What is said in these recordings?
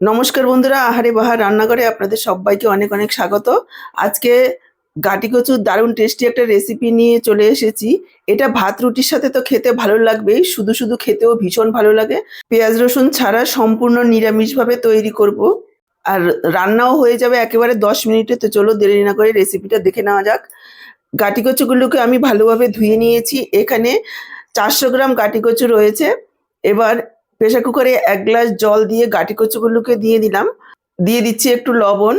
নমস্কার বন্ধুরা, আহারে বাহার রান্নাঘরে আপনাদের সবাইকে অনেক অনেক স্বাগত। আজকে গাটি কচুর দারুণ টেস্টি একটা রেসিপি নিয়ে চলে এসেছি। এটা ভাত রুটির সাথে তো খেতে ভালো লাগবেই শুধু শুধু খেতেও ভীষণ ভালো লাগে। পেঁয়াজ রসুন ছাড়া সম্পূর্ণ নিরামিষভাবে তৈরি করব। আর রান্নাও হয়ে যাবে একেবারে দশ মিনিটে, তো চলো দেরি না করে রেসিপিটা দেখে নেওয়া যাক। গাটি কচুগুলোকে আমি ভালোভাবে ধুয়ে নিয়েছি। এখানে চারশো গ্রাম গাটি কচু রয়েছে। এবার প্রেশার কুকারে এক গ্লাস জল দিয়ে গাটি কচুগুলোকে দিয়ে দিলাম। দিয়ে দিচ্ছি একটু লবণ।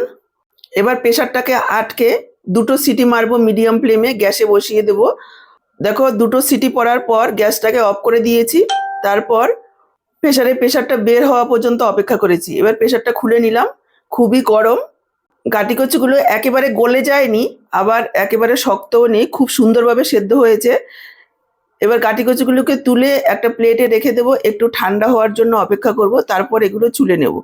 এবার প্রেশারটাকে আটকে দুটো সিটি মারবো মিডিয়াম ফ্লেমে, গ্যাসে বসিয়ে দেবো। দেখো, দুটো সিটি পড়ার পর গ্যাসটাকে অফ করে দিয়েছি। তারপর প্রেশারে প্রেশারটা বের হওয়া পর্যন্ত অপেক্ষা করেছি। এবার প্রেশারটা খুলে নিলাম। খুবই গরম। গাটি কচুগুলো একেবারে গলে যায়নি, আবার একেবারে শক্তও নেই, খুব সুন্দরভাবে সেদ্ধ হয়েছে। এবার গাটি কচুগুলোকে তুলে একটা প্লেটে রেখে দেবো, একটু ঠান্ডা হওয়ার জন্য অপেক্ষা করব, তারপর এগুলো চুলে নেব।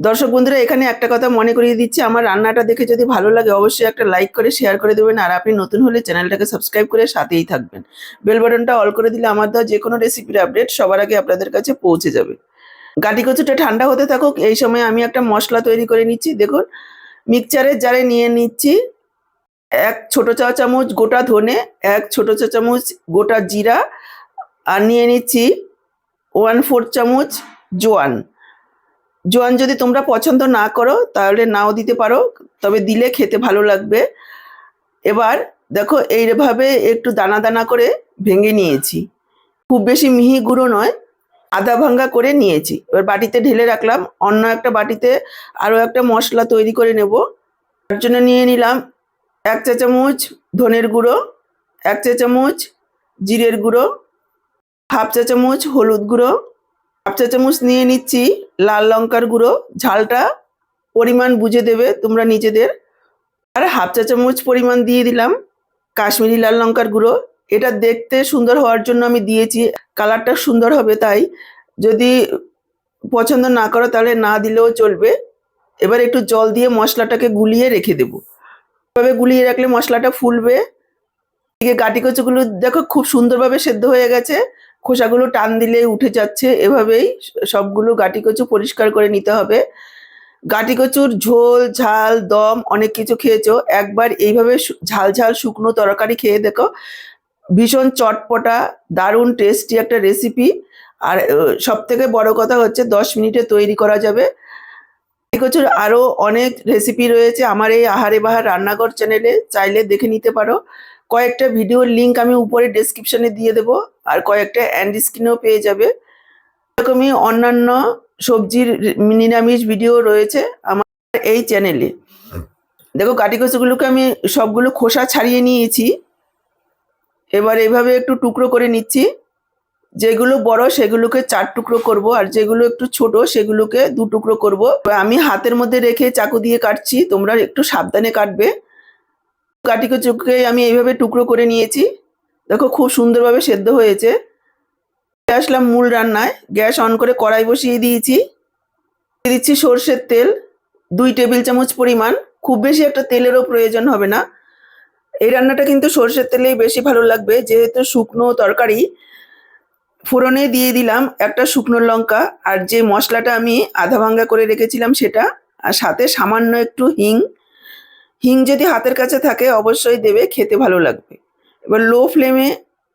দর্শক বন্ধুরা, এখানে একটা কথা মনে করিয়ে দিচ্ছি, আমার রান্নাটা দেখে যদি ভালো লাগে অবশ্যই একটা লাইক করে শেয়ার করে দেবেন, আর আপনি নতুন হলে চ্যানেলটাকে সাবস্ক্রাইব করে সাথেই থাকবেন। বেল বাটনটা অল করে দিলে আমার দেওয়া যে কোনো রেসিপির আপডেট সবার আগে আপনাদের কাছে পৌঁছে যাবে। গাটি কচুটা ঠান্ডা হতে থাকুক, এই সময় আমি একটা মশলা তৈরি করে নিচ্ছি। দেখুন মিক্সচারের জারে নিয়ে নিচ্ছি এক ছোট চা চামচ গোটা ধনে, এক ছোট চা চামচ গোটা জিরা, আর নিয়ে নিচ্ছি ওয়ান ফোর চামচ জোয়ান। জোয়ান যদি তোমরা পছন্দ না করো, তাহলে নাও দিতে পারো, তবে দিলে খেতে ভালো লাগবে। এবার দেখো এইভাবে একটু দানা দানা করে ভেঙে নিয়েছি। খুব বেশি মিহি গুঁড়ো নয়, আধা ভাঙ্গা করে নিয়েছি। এবার বাটিতে ঢেলে রাখলাম, অন্য একটা বাটিতে আরও একটা মশলা তৈরি করে নেব। তার জন্য নিয়ে নিলাম এক চা চামচ ধনের গুঁড়ো, এক চা চামচ জিরের গুঁড়ো, হাফ চা চামচ হলুদ গুঁড়ো, হাফ চা চামচ নিয়ে নিচ্ছি লাল লঙ্কার গুঁড়ো, ঝালটা পরিমাণ বুঝে দেবে তোমরা নিজেদের। আর হাফ চা চামচ পরিমাণ দিয়ে দিলাম কাশ্মীরি লাল লঙ্কার গুঁড়ো। এটা দেখতে সুন্দর হওয়ার জন্য আমি দিয়েছি, কালারটা সুন্দর হবে তাই। যদি পছন্দ না করো তাহলে না দিলেও চলবে। এবার একটু জল দিয়ে মশলাটাকে গুলিয়ে রেখে দেবো। এভাবে গুলিয়ে রাখলে মশলাটা ফুলবে। এদিকে গাটি কচুগুলো দেখো খুব সুন্দরভাবে সেদ্ধ হয়ে গেছে। খোসাগুলো টান দিলে উঠে যাচ্ছে। এভাবেই সবগুলো গাটি কচু পরিষ্কার করে নিতে হবে। গাটি কচুর ঝোল, ঝাল, দম অনেক কিছু খেয়েছো। একবার এইভাবে ঝাল ঝাল শুকনো তরকারি খেয়ে দেখো। ভীষণ চটপটা, দারুণ টেস্টি একটা রেসিপি আর সব থেকে বড় কথা হচ্ছে দশ মিনিটে তৈরি করা যাবে। কচুর আরও অনেক রেসিপি রয়েছে। আমার এই আহারে বাহার রান্নাঘর চ্যানেলে চাইলে দেখে নিতে পারো। কয়েকটা ভিডিওর লিঙ্ক আমি উপরে ডেসক্রিপশনে দিয়ে দেবো আর কয়েকটা অ্যান্ড স্ক্রিনেও পেয়ে যাবে। এরকমই অন্যান্য সবজির নিরামিষ ভিডিও রয়েছে আমার এই চ্যানেলে দেখো কাটি কচুগুলোকে আমি সবগুলো খোসা ছাড়িয়ে নিয়েছি। এবার এইভাবে একটু টুকরো করে নিচ্ছি। যেগুলো বড় সেগুলোকে চার টুকরো করব আর যেগুলো একটু ছোট সেগুলোকে দু টুকরো করব। আমি হাতের মধ্যে রেখে চাকু দিয়ে কাটছি, তোমরা একটু সাবধানে কাটবে। কাটি কচুকে আমি এইভাবে টুকরো করে নিয়েছি। দেখো খুব সুন্দরভাবে সেদ্ধ হয়েছে। আসলাম মূল রান্নায়। গ্যাস অন করে কড়াই বসিয়ে দিয়েছি। দিয়ে দিচ্ছি সর্ষের তেল, দুই টেবিল চামচ পরিমাণ। খুব বেশি একটা তেলেরও প্রয়োজন হবে না। এই রান্নাটা কিন্তু সর্ষের তেলেই বেশি ভালো লাগবে, যেহেতু শুকনো তরকারি। ফোড়নে দিয়ে দিলাম একটা শুকনো লঙ্কা, আর যে মশলাটা আমি আধা ভাঙ্গা করে রেখেছিলাম সেটা, আর সাথে সামান্য একটু হিং। হিং যদি হাতের কাছে থাকে অবশ্যই দেবে, খেতে ভালো লাগবে। এবার লো ফ্লেমে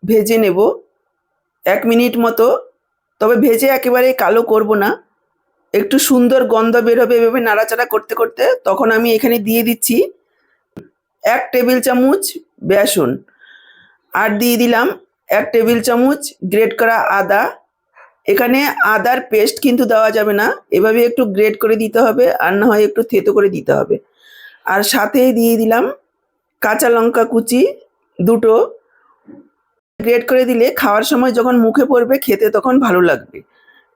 ভেজে নেব এক মিনিট মতো। তবে ভেজে একেবারে কালো করব না। একটু সুন্দর গন্ধ বেরোবে এভাবে নাড়াচাড়া করতে করতে। তখন আমি এখানে দিয়ে দিচ্ছি এক টেবিল চামচ বেসন। আর দিয়ে দিলাম এক টেবিল চামচ গ্রেট করা আদা। এখানে আদার পেস্ট কিন্তু দেওয়া যাবে না। এভাবে একটু গ্রেট করে দিতে হবে, আর না হয় একটু থেতো করে দিতে হবে। আর সাথে দিয়ে দিলাম কাঁচা লঙ্কা কুচি, দুটো। গ্রেট করে দিলে খাওয়ার সময় যখন মুখে পড়বে, খেতে তখন ভালো লাগবে।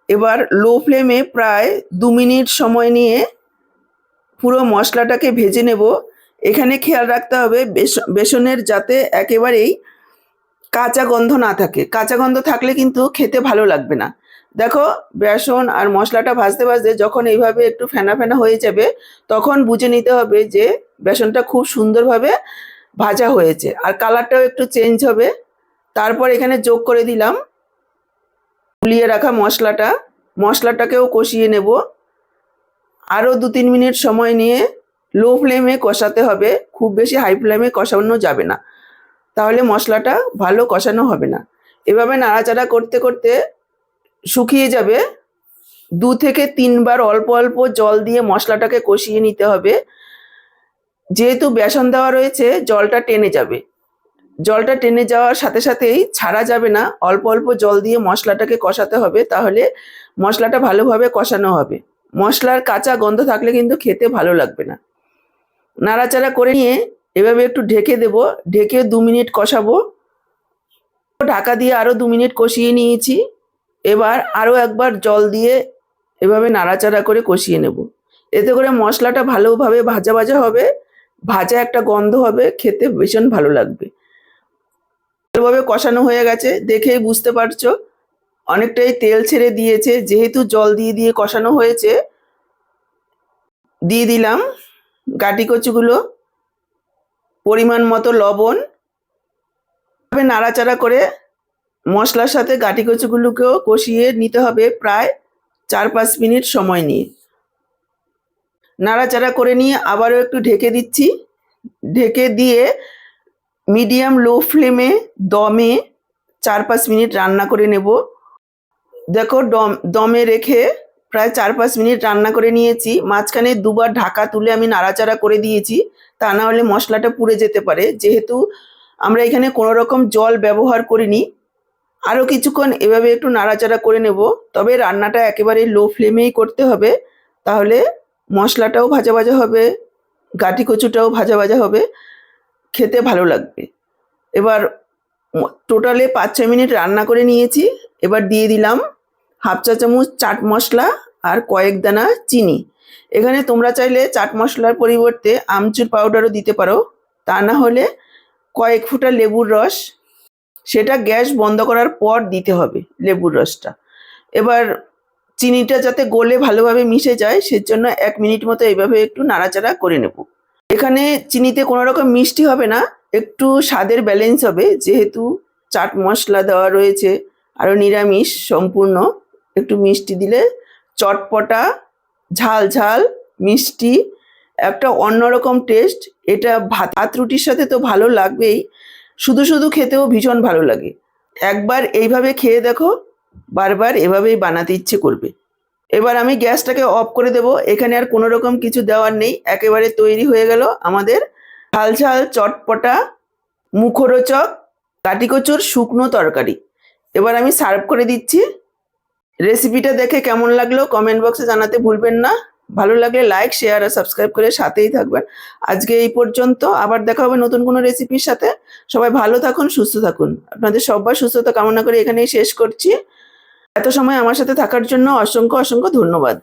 এবার লো ফ্লেমে প্রায় দু মিনিট সময় নিয়ে পুরো মশলাটাকে ভেজে নেব। এখানে খেয়াল রাখতে হবে বেস- বেসনের যাতে একেবারেই কাঁচা গন্ধ না থাকে। কাঁচা গন্ধ থাকলে কিন্তু খেতে ভালো লাগবে না। দেখো, বেসন আর মশলাটা ভাজতে ভাজতে যখন এইভাবে একটু ফেনা ফেনা হয়ে যাবে, তখন বুঝে নিতে হবে যে বেসনটা খুব সুন্দরভাবে ভাজা হয়েছে। আর কালারটাও একটু চেঞ্জ হবে। তারপর এখানে যোগ করে দিলাম গুলিয়ে রাখা মশলাটা। মশলাটাকেও কষিয়ে নেব। আরও দু তিন মিনিট সময় নিয়ে লো ফ্লেমে কষাতে হবে। খুব বেশি হাই ফ্লেমে কষানো যাবে না। তাহলে মশলাটা ভালো কষানো হবে না। এভাবে নাড়াচাড়া করতে করতে শুকিয়ে যাবে। দু থেকে তিনবার অল্প অল্প জল দিয়ে মশলাটাকে কষিয়ে নিতে হবে। যেহেতু বেসন দেওয়া রয়েছে, জলটা টেনে যাবে। জলটা টেনে যাওয়ার সাথে সাথেই ছাড়া যাবে না। অল্প অল্প জল দিয়ে মশলাটাকে কষাতে হবে, তাহলে মশলাটা ভালোভাবে কষানো হবে। মশলার কাঁচা গন্ধ থাকলে কিন্তু খেতে ভালো লাগবে না। নাড়াচাড়া করে নিয়ে এভাবে একটু ঢেকে দেব, ঢেকে দু মিনিট কষাবো। ঢাকা দিয়ে আরও দু মিনিট কষিয়ে নিয়েছি। এবার আরও একবার জল দিয়ে এভাবে নাড়াচাড়া করে কষিয়ে নেব। এতে করে মশলাটা ভালোভাবে ভাজা ভাজা হবে, ভাজা একটা গন্ধ হবে, খেতে ভীষণ ভালো লাগবে। ভালোভাবে কষানো হয়ে গেছে, দেখেই বুঝতে পারছ। অনেকটাই তেল ছেড়ে দিয়েছে, যেহেতু জল দিয়ে দিয়ে কষানো হয়েছে, দিয়ে দিলাম গাটি কচুগুলো। পরিমাণ মতো লবণ। নাড়াচাড়া করে মশলার সাথে গাটি কচুগুলোকেও কষিয়ে নিতে হবে প্রায় চার পাঁচ মিনিট সময় নিয়ে। নাড়াচাড়া করে নিয়ে আবারও একটু ঢেকে দিচ্ছি। ঢেকে দিয়ে মিডিয়াম লো ফ্লেমে দমে চার পাঁচ মিনিট রান্না করে নেব। দেখো দম, দমে রেখে প্রায় চার পাঁচ মিনিট রান্না করে নিয়েছি। মাঝখানে দুবার ঢাকা তুলে আমি নাড়াচাড়া করে দিয়েছি। তা না হলে মশলাটা পুড়ে যেতে পারে। যেহেতু আমরা এখানে কোনো রকম জল ব্যবহার করিনি আরও কিছুক্ষণ এভাবে একটু নাড়াচাড়া করে নেব। তবে রান্নাটা একেবারে লো ফ্লেমেই করতে হবে। তাহলে মশলাটাও ভাজা ভাজা হবে গাটি কচুটাও ভাজা ভাজা হবে। খেতে ভালো লাগবে। এবার টোটালে পাঁচ ছ মিনিট রান্না করে নিয়েছি। এবার দিয়ে দিলাম হাফ চা চামচ চাট মশলা আর কয়েক দানা চিনি। এখানে তোমরা চাইলে চাট মশলার পরিবর্তে আমচুর পাউডারও দিতে পারো। তা না হলে কয়েক ফুটা লেবুর রস, সেটা গ্যাস বন্ধ করার পর দিতে হবে লেবুর রসটা। এবার চিনিটা যাতে গলে ভালোভাবে মিশে যায়, সেজন্য এক মিনিট মতো এইভাবে একটু নাড়াচাড়া করে নেব। এখানে চিনিতে কোনো রকম মিষ্টি হবে না, একটু স্বাদের ব্যালেন্স হবে। যেহেতু চাট মশলা দেওয়া রয়েছে, আরও নিরামিষ, সম্পূর্ণ। একটু মিষ্টি দিলে চটপটা ঝাল ঝাল মিষ্টি, একটা অন্যরকম টেস্ট এটা ভাত রুটির সাথে তো ভালো লাগবেই। শুধু শুধু খেতেও ভীষণ ভালো লাগে। একবার এইভাবে খেয়ে দেখো, বারবার এভাবেই বানাতে ইচ্ছে করবে। এবার আমি গ্যাসটাকে অফ করে দেব। এখানে আর কোনো রকম কিছু দেওয়ার নেই। একেবারে তৈরি হয়ে গেল আমাদের ঝাল ঝাল চটপটা মুখরোচক কাটিকচুর শুকনো তরকারি। এবার আমি সার্ভ করে দিচ্ছি। রেসিপিটা দেখে কেমন লাগল কমেন্ট বক্সে জানাতে ভুলবেন না। ভালো লাগলে লাইক শেয়ার আর সাবস্ক্রাইব করে সাথেই থাকবেন। আজকে এই পর্যন্ত, আবার দেখা হবে নতুন কোনো রেসিপির সাথে। সবাই ভালো থাকুন, সুস্থ থাকুন। আপনাদের সবার সুস্থতা কামনা করে এখানেই শেষ করছি। এত সময় আমার সাথে থাকার জন্য অসংখ্য অসংখ্য ধন্যবাদ।